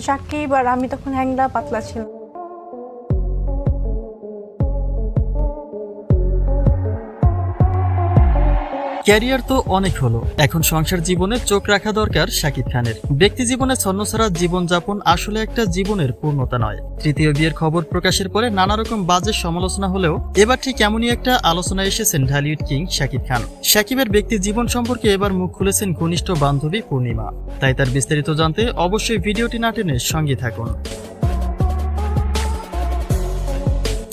সাকিব আর আমি তখন হ্যাংলা পাতলা ছিল ক্যারিয়ার তো অনেক হলো। এখন সংসার জীবনে চোখ রাখা দরকার শাকিব খানের। ব্যক্তি জীবনে ছন্নছাড়া জীবনযাপন আসলে একটা জীবনের পূর্ণতা নয়। তৃতীয় বিয়ের খবর প্রকাশের পরে নানা রকম বাজে সমালোচনা হলেও এবার ঠিক এমনই একটা আলোচনায় এসেছেন ঢালিউড কিং শাকিব খান। শাকিবের ব্যক্তি জীবন সম্পর্কে এবার মুখ খুলেছেন ঘনিষ্ঠ বান্ধবী পূর্ণিমা। তাই তার বিস্তারিত জানতে অবশ্যই ভিডিওটি না টেনে সঙ্গে থাকুন।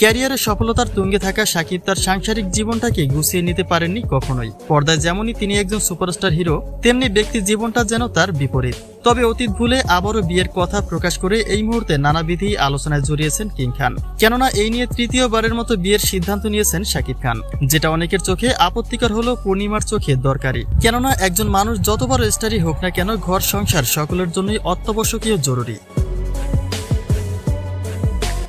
ক্যারিয়ারে সফলতার তুঙ্গে থাকা সাকিব তার সাংসারিক জীবনটাকে গুছিয়ে নিতে পারেননি কখনোই। পর্দায় যেমনই তিনি একজন সুপারস্টার হিরো, তেমনি ব্যক্তি জীবনটা যেন তার বিপরীত। তবে অতীত ভুলে আবারও বিয়ের কথা প্রকাশ করে এই মুহূর্তে নানাবিধি আলোচনায় জড়িয়েছেন কিং খান। কেননা এই নিয়ে তৃতীয়বারের মতো বিয়ের সিদ্ধান্ত নিয়েছেন শাকিব খান, যেটা অনেকের চোখে আপত্তিকর হলো পূর্ণিমার চোখে দরকারি। কেননা একজন মানুষ যতবার স্টারই হোক না কেন ঘর সংসার সকলের জন্যই অত্যাবশ্যকীয় জরুরি।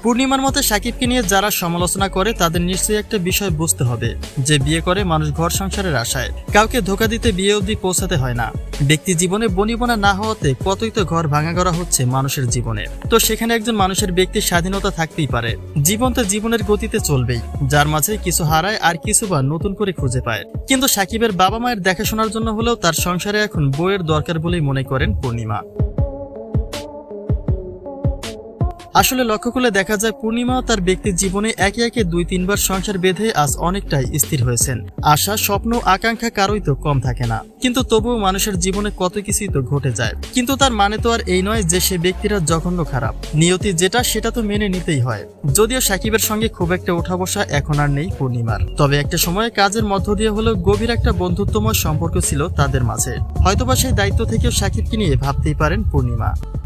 পূর্ণিমার মতে সাকিবকে নিয়ে যারা সমালোচনা করে, তাদের নিশ্চয়ই একটা বিষয় বুঝতে হবে, যে বিয়ে করে মানুষ ঘর সংসারের আশায়। কাউকে ধোকা দিতে বিয়ে অবধি পৌঁছাতে হয় না। ব্যক্তি জীবনে বনিবনা না হওয়াতে কতই তো ঘর ভাঙা করা হচ্ছে মানুষের জীবনে। তো সেখানে একজন মানুষের ব্যক্তির স্বাধীনতা থাকতেই পারে। জীবন তো জীবনের গতিতে চলবেই, যার মাঝে কিছু হারায় আর কিছু বা নতুন করে খুঁজে পায়। কিন্তু সাকিবের বাবা মায়ের দেখাশোনার জন্য হলেও তার সংসারে এখন বইয়ের দরকার বলেই মনে করেন পূর্ণিমা। আসলে লক্ষ্য করলে দেখা যায় পূর্ণিমা তার ব্যক্তির জীবনে একে একে দুই তিনবার সংসার বেঁধে আজ অনেকটাই স্থির হয়েছেন। আশা, স্বপ্ন, আকাঙ্ক্ষা কারোই তো কম থাকে না। কিন্তু তবুও মানুষের জীবনে কত কিছুই তো ঘটে যায়। কিন্তু তার মানে তো আর এই নয় যে সে ব্যক্তিরা জঘন্য খারাপ। নিয়তি যেটা, সেটা তো মেনে নিতেই হয়। যদিও সাকিবের সঙ্গে খুব একটা ওঠা বসা এখন আর নেই পূর্ণিমার। তবে একটা সময় কাজের মধ্য দিয়ে হলেও গভীর একটা বন্ধুত্বময় সম্পর্ক ছিল তাদের মাঝে। হয়তোবা সেই দায়িত্ব থেকেও সাকিবকে নিয়ে ভাবতেই পারেন পূর্ণিমা।